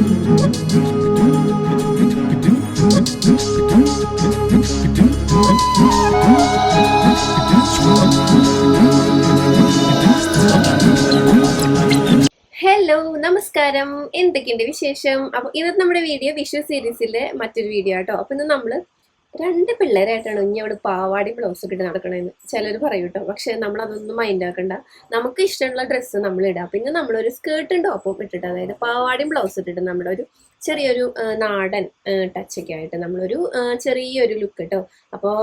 Hello നമസ്കാരം. എന്തൊക്കെയുണ്ട് വിശേഷം? അപ്പൊ ഇന്നത്തെ നമ്മുടെ വീഡിയോ വിഷു സീരീസിലെ മറ്റൊരു വീഡിയോ ആട്ടോ. അപ്പൊ ഇന്ന് നമ്മൾ രണ്ട് പിള്ളേരായിട്ടാണ് ഇനി അവിടെ പാവാടി ബ്ലൗസ് ഒക്കെ ഇട്ട് നടക്കണേന്ന്. ചിലർ പറയും കേട്ടോ പക്ഷെ നമ്മൾ അതൊന്നും മൈൻഡ് ആക്കണ്ട. നമുക്ക് ഇഷ്ടമുള്ള ഡ്രസ്സ് നമ്മൾ ഇടാം. പിന്നെ നമ്മളൊരു സ്കേർട്ടും ടോപ്പും ഇട്ടിട്ട് അതായത് പാവാടിയും ബ്ലൗസ് ഇട്ടിട്ട് നമ്മുടെ ഒരു ചെറിയൊരു നാടൻ ടച്ചൊക്കെ ആയിട്ട് നമ്മളൊരു ചെറിയൊരു ലുക്ക് കേട്ടോ അപ്പോൾ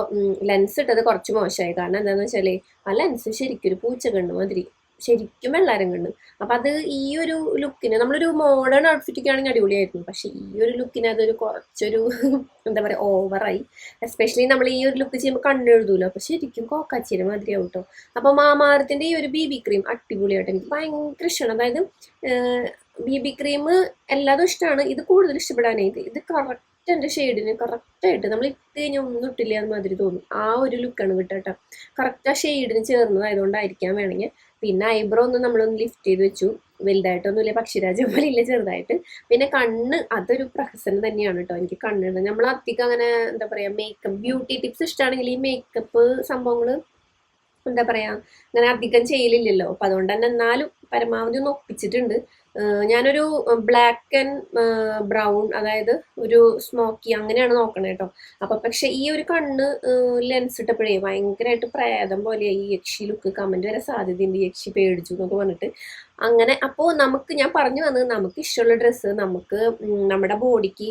ലെൻസ് ഇട്ടത് കുറച്ച് മോശമായി. കാരണം എന്താണെന്ന് വെച്ചാൽ ആ ലെൻസ് ശരിക്കും ഒരു പൂച്ച കണ്ണു മാതിരി ശരിക്കും എല്ലാവരും കണ്ടു. അപ്പൊ അത് ഈ ഒരു ലുക്കിന് നമ്മളൊരു മോഡേൺ ഔട്ട്ഫിറ്റ് ഒക്കെ ആണെങ്കിൽ അടിപൊളിയായിരുന്നു. പക്ഷെ ഈ ഒരു ലുക്കിന് അതൊരു കുറച്ചൊരു എന്താ പറയാ ഓവറായി എസ്പെഷ്യലി നമ്മൾ ഈ ഒരു ലുക്ക് ചെയ്യുമ്പോൾ കണ്ണെഴുതൂലോ അപ്പൊ ശരിക്കും കോക്കാച്ചിരി മാതിരിയാവും കേട്ടോ അപ്പൊ മാമാരത്തിന്റെ ഈ ഒരു ബി ബി ക്രീം അടിപൊളിയായിട്ട് എനിക്ക് ഭയങ്കര ഇഷ്ടമാണ് അതായത് ബി ബി ക്രീം എല്ലാതും ഇഷ്ടമാണ് ഇത് കൂടുതൽ ഇഷ്ടപ്പെടാനായിട്ട് ഇത് കറക്റ്റ് എന്റെ ഷെയ്ഡിന് കറക്റ്റായിട്ട് നമ്മൾ ഇട്ട് കഴിഞ്ഞാൽ ഒന്നും ഇട്ടില്ല മാതിരി തോന്നും. ആ ഒരു ലുക്കാണ് കിട്ടുക കറക്റ്റ് ആ ഷെയ്ഡിന് ചേർന്നതായതുകൊണ്ടായിരിക്കാം വേണമെങ്കിൽ. പിന്നെ ഐബ്രോ ഒന്ന് നമ്മളൊന്ന് ലിഫ്റ്റ് ചെയ്ത് വെച്ചു. വലുതായിട്ടൊന്നുമില്ല പക്ഷിരാജ പോലെ ഇല്ല ചെറുതായിട്ട്. പിന്നെ കണ്ണ് അതൊരു പ്രഹസനം തന്നെയാണ് കേട്ടോ എനിക്ക് കണ്ണുണ്ട് നമ്മൾ അധികം അങ്ങനെ എന്താ പറയാ മേക്കപ്പ് ബ്യൂട്ടി ടിപ്സ് ഇഷ്ടമാണെങ്കിൽ ഈ മേക്കപ്പ് സംഭവങ്ങൾ എന്താ പറയാ അങ്ങനെ അധികം ചെയ്യലില്ലല്ലോ. അപ്പൊ അതുകൊണ്ട് തന്നെ എന്നാലും പരമാവധി ഒന്ന് ഒപ്പിച്ചിട്ടുണ്ട്. ഞാനൊരു ബ്ലാക്ക് ആൻഡ് ബ്രൗൺ അതായത് ഒരു സ്മോക്കി അങ്ങനെയാണ് നോക്കണേ കേട്ടോ അപ്പൊ പക്ഷെ ഈ ഒരു കണ്ണ് ലെൻസ് ഇട്ടപ്പോഴേ ഭയങ്കരമായിട്ട് പ്രേതം പോലെ ഈ യക്ഷി ലുക്ക് കമന്റ് വരെ സാധ്യതയുണ്ട്. യക്ഷി പേടിച്ചു എന്നൊക്കെ പറഞ്ഞിട്ട്. അങ്ങനെ അപ്പോൾ നമുക്ക് ഞാൻ പറഞ്ഞു വന്നത് നമുക്ക് ഇഷ്ടമുള്ള ഡ്രസ്സ് നമുക്ക് നമ്മുടെ ബോഡിക്ക്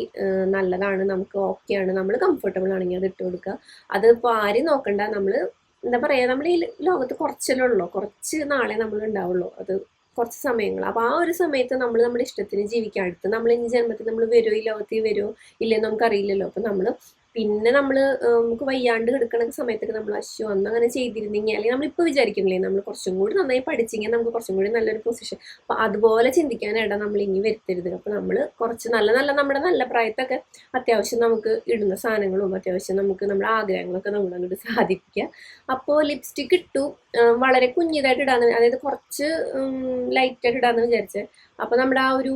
നല്ലതാണ് നമുക്ക് ഓക്കെയാണ് നമ്മൾ കംഫർട്ടബിൾ ആണെങ്കിൽ അത് ഇട്ട് കൊടുക്കുക. അത് ഇപ്പോൾ ആരും നോക്കണ്ട. നമ്മൾ എന്താ പറയുക നമ്മൾ ഈ ലോകത്ത് കുറച്ചല്ലേ ഉള്ളൂ കുറച്ച് നാളെ നമ്മൾ ഉണ്ടാവുള്ളൂ അത് കുറച്ച് സമയങ്ങൾ അപ്പോൾ ആ ഒരു സമയത്ത് നമ്മൾ നമ്മുടെ ഇഷ്ടത്തിന് ജീവിക്കാൻ. അടുത്ത് നമ്മൾ ഇനി ജന്മത്തിൽ നമ്മൾ വരുമോ ഈ ലോകത്തിൽ വരുമോ ഇല്ലെന്ന് നമുക്കറിയില്ലല്ലോ. അപ്പോൾ നമ്മൾ പിന്നെ നമ്മൾ നമുക്ക് വയ്യാണ്ട് കിടക്കണ സമയത്തൊക്കെ നമ്മൾ അശ്വ അന്ന് അങ്ങനെ ചെയ്തിരുന്നെങ്കിൽ അല്ലെങ്കിൽ നമ്മളിപ്പോൾ വിചാരിക്കുന്നില്ലേ നമ്മൾ കുറച്ചും കൂടി നന്നായി പഠിച്ചെങ്കിൽ നമുക്ക് കുറച്ചും കൂടി നല്ലൊരു പൊസിഷൻ അപ്പൊ അതുപോലെ ചിന്തിക്കാനിട നമ്മൾ ഇനി വരുത്തരുത്. അപ്പൊ നമ്മൾ കുറച്ച് നല്ല നല്ല നമ്മുടെ നല്ല പ്രായത്തൊക്കെ അത്യാവശ്യം നമുക്ക് ഇടുന്ന സാധനങ്ങളും അത്യാവശ്യം നമുക്ക് നമ്മുടെ ആഗ്രഹങ്ങളൊക്കെ നമ്മൾ അങ്ങോട്ട് സാധിപ്പിക്കുക അപ്പോൾ ലിപ്സ്റ്റിക് ഇട്ടു വളരെ കുഞ്ഞിതായിട്ട് ഇടാന്ന് അതായത് കുറച്ച് ലൈറ്റായിട്ട് ഇടാന്ന് വിചാരിച്ചത് അപ്പൊ നമ്മുടെ ആ ഒരു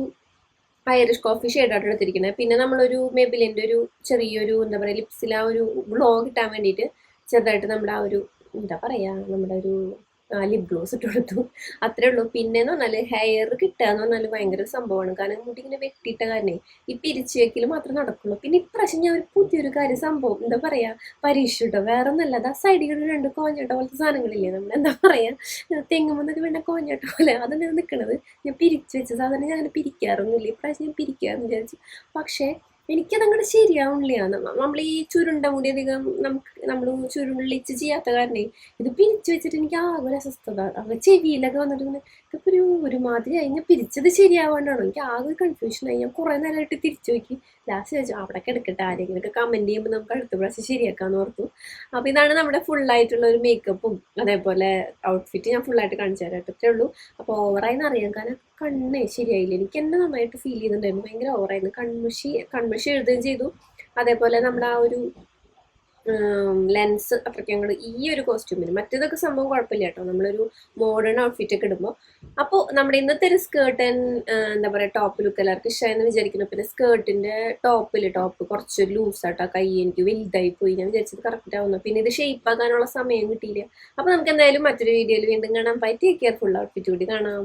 ഐറിഷ് കോഫി ഷെയ്ഡായിട്ട് എടുത്തിരിക്കുന്നത്. പിന്നെ നമ്മളൊരു മെബിലിന്റെ ഒരു ചെറിയൊരു എന്താ പറയുക ലിപ്സിൽ ആ ഒരു ഗ്ലോ കിട്ടാൻ വേണ്ടിയിട്ട് ചെറുതായിട്ട് നമ്മുടെ ആ ഒരു എന്താ പറയുക നമ്മുടെ ഒരു ലിപ് ഗ്ലോസ് ഇട്ട് കൊടുത്തു. അത്രേ ഉള്ളൂ. പിന്നെ എന്ന് പറഞ്ഞാൽ ഹെയർ കിട്ടുക എന്ന് പറഞ്ഞാൽ ഭയങ്കര സംഭവമാണ്. കാരണം മുടി ഇങ്ങനെ വെട്ടിയിട്ട കാരണേ ഈ പിരിച്ചു വെക്കൽ മാത്രമേ നടക്കുള്ളൂ. പിന്നെ ഇപ്രാവശ്യം ഞാൻ ഒരു പുതിയൊരു കാര്യം സംഭവം എന്താ പറയാ പരീക്ഷ കേട്ടോ. വേറെ ഒന്നല്ല അതാ സൈഡിൽ രണ്ട് കോഞ്ഞോട്ട പോലത്തെ സാധനങ്ങളില്ലേ? നമ്മൾ എന്താ പറയാ തെങ്ങുമെന്നൊക്കെ വേണ്ട കോഞ്ഞോട്ട പോലെ. അതന്നെ നിൽക്കണത് ഞാൻ പിരിച്ചു വെച്ച സാധനം ഞാൻ പിരിക്കാറൊന്നുമില്ല. ഇപ്രാവശ്യം ഞാൻ പിരിക്കാന്ന് വിചാരിച്ചു. പക്ഷേ എനിക്കതങ്ങോട്ട് ശരിയാവണില്ല. നമ്മൾ ഈ ചുരുണ്ട മുടി അധികം നമുക്ക് നമ്മൾ ചുരുളിച്ച് ചെയ്യാത്ത കാരണേ ഇത് പിരിച്ചു വെച്ചിട്ട് എനിക്ക് ആകെ ഒരു അസ്വസ്ഥത. അവ ചെവിയിലൊക്കെ വന്നിട്ട് ഇതൊക്കെ ഒരു ഒരുമാതിരി ഞാൻ പിരിച്ചത് ശരിയാവാണ്ടാണോ? എനിക്ക് ആകെ ഒരു കൺഫ്യൂഷൻ ആയി. ഞാൻ കുറേ നേരമായിട്ട് തിരിച്ചു നോക്കി. ലാസ്റ്റ് ചോദിച്ചു അവിടെ കിടക്കട്ടെ ആരെങ്കിലുമൊക്കെ കമന്റ് ചെയ്യുമ്പോൾ നമുക്ക് അടുത്ത പ്രാവശ്യം ശരിയാക്കാന്ന് ഓർത്തു. അപ്പൊ ഇതാണ് നമ്മുടെ ഫുൾ ആയിട്ടുള്ള ഒരു മേക്കപ്പും അതേപോലെ ഔട്ട്ഫിറ്റ് ഞാൻ ഫുൾ ആയിട്ട് കാണിച്ചു തരാം അത്രേ ഉള്ളൂ. അപ്പോൾ ഓവറായിന്ന് അറിയാൻ കാരണം കണ്ണേ ശരിയായില്ല. എനിക്ക് എന്നെ നന്നായിട്ട് ഫീൽ ചെയ്യുന്നുണ്ടായിരുന്നു. ഭയങ്കര ഓവറായിരുന്നു കൺമുഷി കൺമുഷി എഴുതുകയും ചെയ്തു. അതേപോലെ നമ്മുടെ ആ ഒരു ലെൻസ് അത്രയ്ക്ക് ഞങ്ങൾ ഈ ഒരു കോസ്റ്റ്യൂമിന് മറ്റേതൊക്കെ സംഭവം കുഴപ്പമില്ല കേട്ടോ. നമ്മളൊരു മോഡേൺ ഔട്ട്ഫിറ്റ് ഒക്കെ ഇടുമ്പോൾ അപ്പോൾ നമ്മുടെ ഇന്നത്തെ ഒരു സ്കേർട്ട് എന്താ പറയുക ടോപ്പ് ലുക്ക് എല്ലാവർക്കും ഇഷ്ടമായെന്ന് വിചാരിക്കുന്നു. പിന്നെ സ്കേർട്ടിന്റെ ടോപ്പിൽ ടോപ്പ് കുറച്ച് ആട്ടോ. കൈ എനിക്ക് വലുതായി പോയി. ഞാൻ വിചാരിച്ചത് കറക്റ്റ് ആവുന്നു. പിന്നെ ഇത് ഷേപ്പ് ആകാനുള്ള സമയം കിട്ടിയില്ല. അപ്പോൾ നമുക്ക് എന്തായാലും മറ്റൊരു വീഡിയോയിൽ വീണ്ടും കാണാം. Bye take care full outfit കൂടി കാണാം.